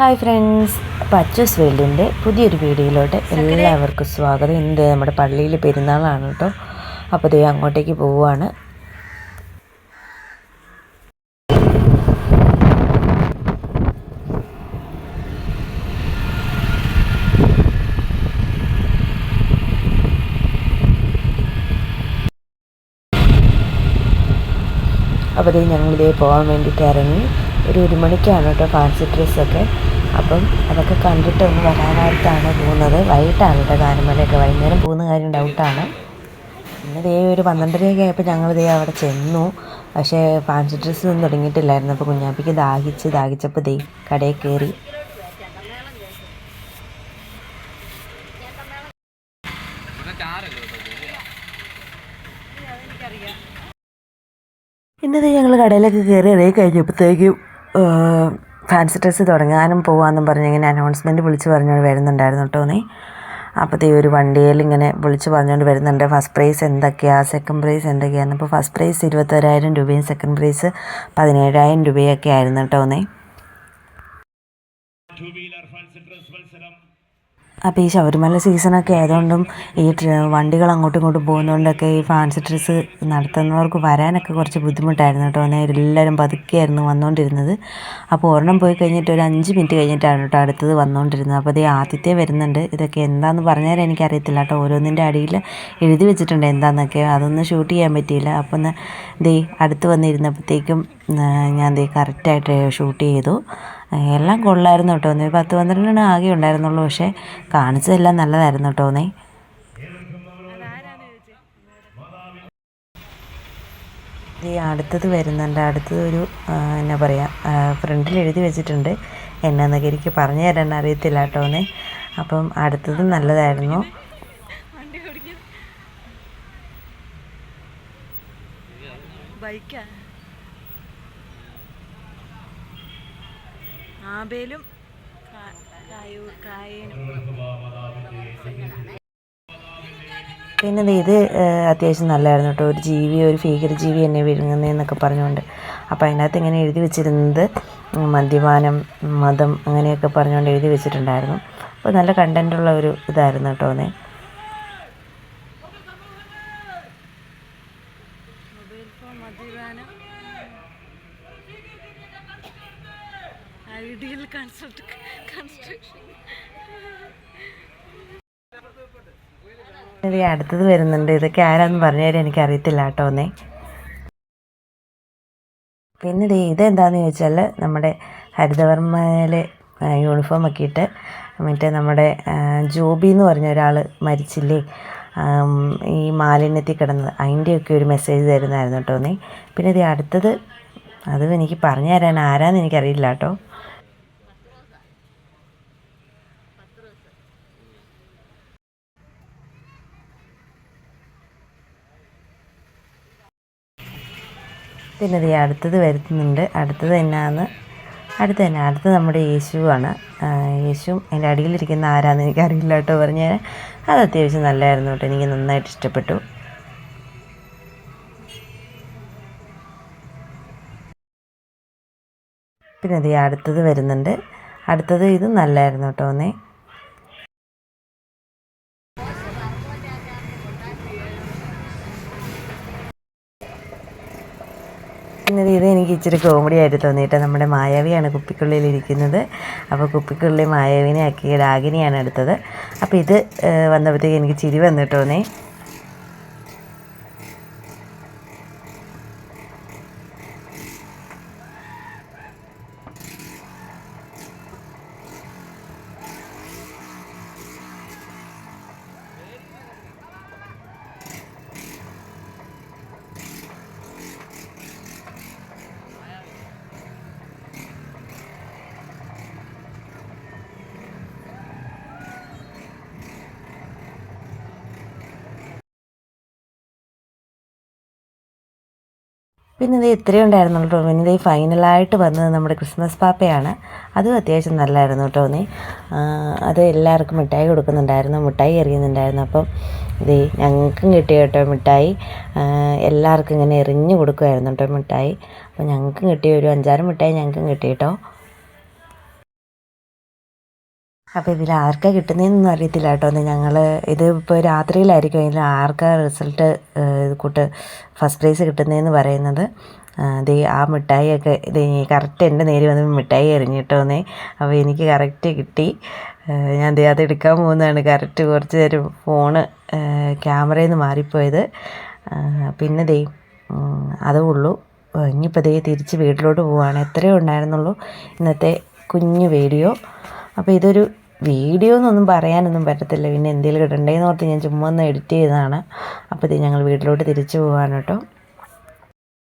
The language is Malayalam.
ഹായ് ഫ്രണ്ട്സ് പച്ചസ് വേൾഡിന്റെ പുതിയൊരു വീഡിയോയിലോട്ട് എല്ലാവർക്കും സ്വാഗതം. ഇന്ന് നമ്മുടെ പള്ളിയിൽ പെരുന്നാളാണ് കേട്ടോ. അപ്പോൾ ദേ അങ്ങോട്ടേക്ക് പോവുകയാണ് അപ്പോൾ ഞങ്ങളിതേ പോകാൻ വേണ്ടിയിട്ട് ഇറങ്ങി. ഒരു ഒരു മണിക്കാണ് കേട്ടോ ഫാൻസി ഡ്രസ്സൊക്കെ. അപ്പം അതൊക്കെ കണ്ടിട്ട് ഒന്ന് വരാനായിട്ടാണ് പോകുന്നത്. വൈകിട്ടാണ് കേട്ടോ ഗാനമേളയൊക്കെ. വൈകുന്നേരം പോകുന്ന കാര്യം ഡൗട്ടാണ്. പിന്നെ ദേ ഒരു പന്ത്രണ്ടരയൊക്കെ ആയപ്പോൾ ഞങ്ങൾ ദേ അവിടെ ചെന്നു. പക്ഷേ ഫാൻസി ഡ്രസ്സ് ഒന്നും തുടങ്ങിയിട്ടില്ലായിരുന്നു. അപ്പോൾ കുഞ്ഞാപ്പിക്ക് ദാഹിച്ച് ദാഹിച്ചപ്പോൾ ദേ കടയിൽ കയറി ഇന്നത് ഞങ്ങൾ കടയിലൊക്കെ കയറി ഇറങ്ങി കഴിഞ്ഞപ്പോഴത്തേക്കും ഫാൻസി ഡ്രസ്സ് തുടങ്ങാനും പോകാമെന്നും പറഞ്ഞ് ഇങ്ങനെ അനൗൺസ്മെന്റ് വിളിച്ച് പറഞ്ഞുകൊണ്ട് വരുന്നുണ്ടായിരുന്നു കേട്ടോ നീ. അപ്പോഴത്തെ ഒരു വണ്ടിയിൽ ഇങ്ങനെ വിളിച്ച് പറഞ്ഞുകൊണ്ട് വരുന്നുണ്ട്. ഫസ്റ്റ് പ്രൈസ് എന്തൊക്കെയാണ് സെക്കൻഡ് പ്രൈസ് എന്തൊക്കെയാണ് അപ്പോൾ ഫസ്റ്റ് പ്രൈസ് ഇരുപത്തൊരായിരം രൂപയും സെക്കൻഡ് പ്രൈസ് പതിനേഴായിരം രൂപയൊക്കെ ആയിരുന്നു കേട്ടോ നീ. ടു വീലർ ഫാൻസി ഡ്രസ് മത്സരം. അപ്പോൾ ഈ ശബരിമല സീസണൊക്കെ ആയതുകൊണ്ടും ഈ വണ്ടികൾ അങ്ങോട്ടും ഇങ്ങോട്ടും പോകുന്നതുകൊണ്ടൊക്കെ ഈ ഫാൻസി ഡ്രസ്സ് നടത്തുന്നവർക്ക് വരാനൊക്കെ കുറച്ച് ബുദ്ധിമുട്ടായിരുന്നു കേട്ടോ. അന്നേരം എല്ലാവരും പതുക്കെയായിരുന്നു വന്നുകൊണ്ടിരുന്നത് അപ്പോൾ ഒരെണ്ണം പോയി കഴിഞ്ഞിട്ട് ഒരു അഞ്ച് മിനിറ്റ് കഴിഞ്ഞിട്ടാണ് കേട്ടോ അടുത്തത് വന്നുകൊണ്ടിരുന്നത് അപ്പോൾ ഇത് ആദ്യത്തെ വരുന്നുണ്ട്. ഇതൊക്കെ എന്താണെന്ന് പറഞ്ഞാൽ എനിക്കറിയത്തില്ല കേട്ടോ. ഓരോന്നിന്റെ അടിയിൽ എഴുതി വെച്ചിട്ടുണ്ട് എന്താണെന്നൊക്കെ അതൊന്നും ഷൂട്ട് ചെയ്യാൻ പറ്റിയില്ല. അപ്പോൾ ഒന്ന് ദേ അടുത്ത് വന്നിരുന്നപ്പോഴത്തേക്കും ഞാൻ ദേ കറക്റ്റായിട്ട് ഷൂട്ട് ചെയ്തു. എല്ലാം കൊള്ളായിരുന്നു കേട്ടോ ഒന്ന് പത്ത് പന്ത്രണ്ടെണ്ണം ആകെ ഉണ്ടായിരുന്നുള്ളൂ പക്ഷേ കാണിച്ചതെല്ലാം നല്ലതായിരുന്നു കേട്ടോ ഒന്നേ ഈ അടുത്തത് വരുന്നുണ്ട്. അടുത്തത് ഒരു എന്നാ പറയുക ഫ്രണ്ടിൽ എഴുതി വെച്ചിട്ടുണ്ട്. എന്നാന്നൊക്കെ എനിക്ക് പറഞ്ഞു തരാൻ അറിയത്തില്ല കേട്ടോ ഒന്നേ അപ്പം അടുത്തത് നല്ലതായിരുന്നു. ബൈക്കാ. ആബേലും പിന്നെ ഇത് അത്യാവശ്യം നല്ലതായിരുന്നു കേട്ടോ. ഒരു ജീവി ഒരു ഭീകര ജീവി എന്നെ വിഴുങ്ങുന്നതെന്നൊക്കെ പറഞ്ഞുകൊണ്ട്. അപ്പോൾ അതിനകത്ത് ഇങ്ങനെ എഴുതി വെച്ചിരുന്നത് മദ്യപാനം മതം അങ്ങനെയൊക്കെ പറഞ്ഞുകൊണ്ട് എഴുതി വെച്ചിട്ടുണ്ടായിരുന്നു. അപ്പോൾ നല്ല കണ്ടന്റുള്ള ഒരു ഇതായിരുന്നു കേട്ടോ അതെ. ഐഡിയൽ കൺസ്ട്രക്ട് കൺസ്ട്രക്ഷൻ ഇത് അടുത്തത് വരുന്നുണ്ട്. ഇതൊക്കെ ആരാന്ന് പറഞ്ഞു എനിക്ക് എനിക്കറിയത്തില്ല കേട്ടോ ഒന്നേ. പിന്നെ ദേ ഇതെന്താന്ന് ചോദിച്ചാൽ നമ്മുടെ ഹരിതവർമ്മയിലെ യൂണിഫോം ഒക്കെ ഇട്ട് മറ്റേ നമ്മുടെ ജോബി എന്ന് പറഞ്ഞ ഒരാൾ മരിച്ചില്ലേ? ഈ മാലിന്യത്തിൽ കിടന്നത്. അതിന്റെയൊക്കെ ഒരു മെസ്സേജ് തരുന്നതായിരുന്നു കേട്ടോ നീ പിന്നെ ഇത് അടുത്തത് അതും എനിക്ക് പറഞ്ഞു തരാൻ ആരാന്ന് എനിക്കറിയില്ല കേട്ടോ. പിന്നെ ഇത് അടുത്തത് വരുത്തുന്നുണ്ട്. അടുത്തത് എന്നാന്ന്? അടുത്ത് തന്നെ. അടുത്ത് നമ്മുടെ യേശുവാണ്. യേശു അതിന്റെ അടിയിലിരിക്കുന്ന ആരാന്ന് എനിക്കറിയില്ല കേട്ടോ. പറഞ്ഞ അത് അത്യാവശ്യം നല്ലതായിരുന്നു കേട്ടോ. എനിക്ക് നന്നായിട്ട് ഇഷ്ടപ്പെട്ടു. പിന്നെ ഇത് അടുത്തത് വരുന്നുണ്ട്. അടുത്തത് ഇത് നല്ലതായിരുന്നു കേട്ടോ. ഒന്നേ പിന്നെ ഇത് എനിക്ക് ഇച്ചിരി കോമഡി ആയിട്ട് തോന്നിയിട്ട് നമ്മുടെ മായാവിയാണ് കുപ്പിക്കുള്ളിൽ ഇരിക്കുന്നത്. അപ്പോൾ കുപ്പിക്കുള്ളിൽ മായാവിനെ ആക്കി രാഗിനിയാണ് എടുത്തത്. അപ്പോൾ ഇത് വന്നപ്പോഴത്തേക്ക് എനിക്ക് ചിരി വന്നിട്ടോന്നേ പിന്നെ ഇത് ഇത്രയും ഉണ്ടായിരുന്നുള്ളൂ കേട്ടോ. പിന്നെ ഇത് ഫൈനലായിട്ട് വന്നത് നമ്മുടെ ക്രിസ്മസ് പാപ്പയാണ്. അതും അത്യാവശ്യം നല്ലതായിരുന്നു കേട്ടോ നീ. അത് എല്ലാവർക്കും മിഠായി കൊടുക്കുന്നുണ്ടായിരുന്നു. മിഠായി എറിയുന്നുണ്ടായിരുന്നു. അപ്പം ഇത് ഞങ്ങൾക്കും കിട്ടിയ കേട്ടോ മിഠായി. എല്ലാവർക്കും ഇങ്ങനെ എറിഞ്ഞു കൊടുക്കുമായിരുന്നു കേട്ടോ മിഠായി. അപ്പോൾ ഞങ്ങൾക്കും കിട്ടിയ ഒരു അഞ്ചാറ് മിഠായി ഞങ്ങൾക്കും കിട്ടി കേട്ടോ. അപ്പോൾ ഇതിൽ ആർക്കാ കിട്ടുന്നതെന്നൊന്നും അറിയത്തില്ല കേട്ടോ ഒന്ന് ഞങ്ങൾ ഇത് ഇപ്പോൾ രാത്രിയിലായിരിക്കും ഇതിൽ ആർക്കാ റിസൾട്ട് കൂട്ട് ഫസ്റ്റ് പ്രൈസ് കിട്ടുന്നതെന്ന് പറയുന്നത്. ദേ ആ മിഠായിയൊക്കെ ഇത് കറക്റ്റ് എന്റെ നേരി വന്ന് മിഠായി എറിഞ്ഞിട്ടോന്നേ. അപ്പോൾ എനിക്ക് കറക്റ്റ് കിട്ടി. ഞാൻ അത് എടുക്കാൻ പോകുന്നതാണ്. കറക്റ്റ് കുറച്ച് നേരം ഫോണ് ക്യാമറയിൽ നിന്ന് മാറിപ്പോയത്. പിന്നെ ദേ അതേ ഉള്ളൂ. ഇനിയിപ്പോൾ ദേ തിരിച്ച് വീട്ടിലോട്ട് പോവുകയാണ് എത്രയേ ഉണ്ടായിരുന്നുള്ളൂ ഇന്നത്തെ കുഞ്ഞു വീഡിയോ. അപ്പോൾ ഇതൊരു വീഡിയോ എന്നൊന്നും പറയാനൊന്നും പറ്റത്തില്ല. പിന്നെ എന്തെങ്കിലും ഇടണ്ടേന്ന് ഓർത്ത് ഞാൻ ചുമ്മാ ഒന്ന് എഡിറ്റ് ചെയ്തതാണ്. അപ്പോൾ ഇത് ഞങ്ങൾ വീട്ടിലോട്ട് തിരിച്ചു പോവാണ് കേട്ടോ.